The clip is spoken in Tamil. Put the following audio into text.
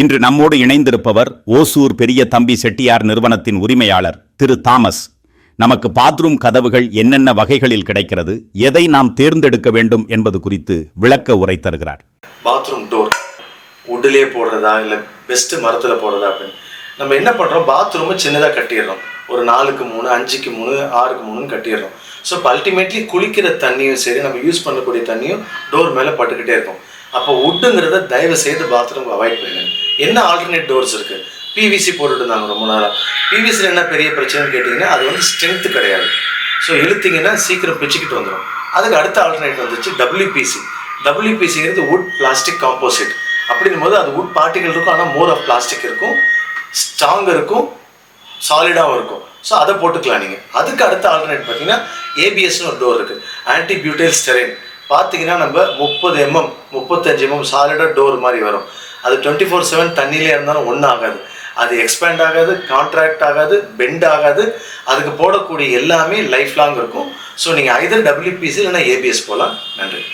இன்று நம்மோடு இணைந்திருப்பவர் ஓசூர் பெரிய தம்பி செட்டியார் நிறுவனத்தின் உரிமையாளர் திரு தாமஸ். நமக்கு பாத்ரூம் கதவுகள் என்னென்ன வகைகளில் கிடைக்கிறது எதை நாம் தேர்ந்தெடுக்க வேண்டும் என்பது குறித்து விளக்க உரை தருகிறார். பாத்ரூம் டோர் உட்டிலே போடுறதா இல்லை பெஸ்ட்டு மரத்தில் போடுறதா அப்படின்னு. நம்ம என்ன பண்ணுறோம் பாத்ரூமை சின்னதாக கட்டிடுறோம். ஒரு நாலுக்கு மூணு அஞ்சுக்கு மூணு ஆறுக்கு மூணுன்னு கட்டிடுறோம். ஸோ இப்போ அல்டிமேட்லி குளிக்கிற தண்ணியும் சரி நம்ம யூஸ் பண்ணக்கூடிய தண்ணியும் டோர் மேலே பட்டுக்கிட்டே இருக்கும். அப்போ உட்டுங்கிறத தயவு செய்து பாத்ரூம் அவாய்ட் பண்ணிடுங்க. என்ன ஆல்டர்னேட் டோர்ஸ் இருக்குது பிவிசி போட்டுட்டு இருந்தாங்க ரொம்ப நாளாக பிவிசியில் என்ன பெரிய பிரச்சனைன்னு கேட்டிங்கன்னா அது வந்து ஸ்ட்ரென்த்து கிடையாது. ஸோ இழுத்திங்கன்னா சீக்கிரம் பிச்சுக்கிட்டு வந்துடும் அதுக்கு அடுத்த ஆல்டர்னேட் வந்துச்சு டபிள்யூபிசி டபிள்யூபிசிங்கிறது வுட் பிளாஸ்டிக் காம்போசிட் அப்படின்னும் போது அது வுட் பார்ட்டிகல் இருக்கும் ஆனால் மோர் ஆஃப் பிளாஸ்டிக் இருக்கும். ஸ்ட்ராங் இருக்கும் சாலிடாகவும் இருக்கும். ஸோ அதை போட்டுக்கலாம் நீங்கள் அதுக்கு அடுத்த ஆல்டர்னேட் பார்த்தீங்கன்னா ஏபிஎஸ்னு ஒரு டோர் இருக்குது ஆன்டி பியூட்டைல் ஸ்டெரைன் பார்த்தீங்கன்னா நம்ம முப்பது எம்எம் முப்பத்தஞ்சு எம்எம் சாலிடாக டோர் மாதிரி வரும். அது டுவெண்ட்டி ஃபோர் செவன் தண்ணியிலே இருந்தாலும் ஒன்றும் ஆகாது அது எக்ஸ்பேண்ட் ஆகாது கான்ட்ராக்ட் ஆகாது பெண்ட் ஆகாது. அதுக்கு போடக்கூடிய எல்லாமே லைஃப் லாங் இருக்கும் ஸோ நீங்கள் ஐதர் டபிள்யூபிசி இல்லைன்னா ஏபிஎஸ் போகலாம் நன்றி.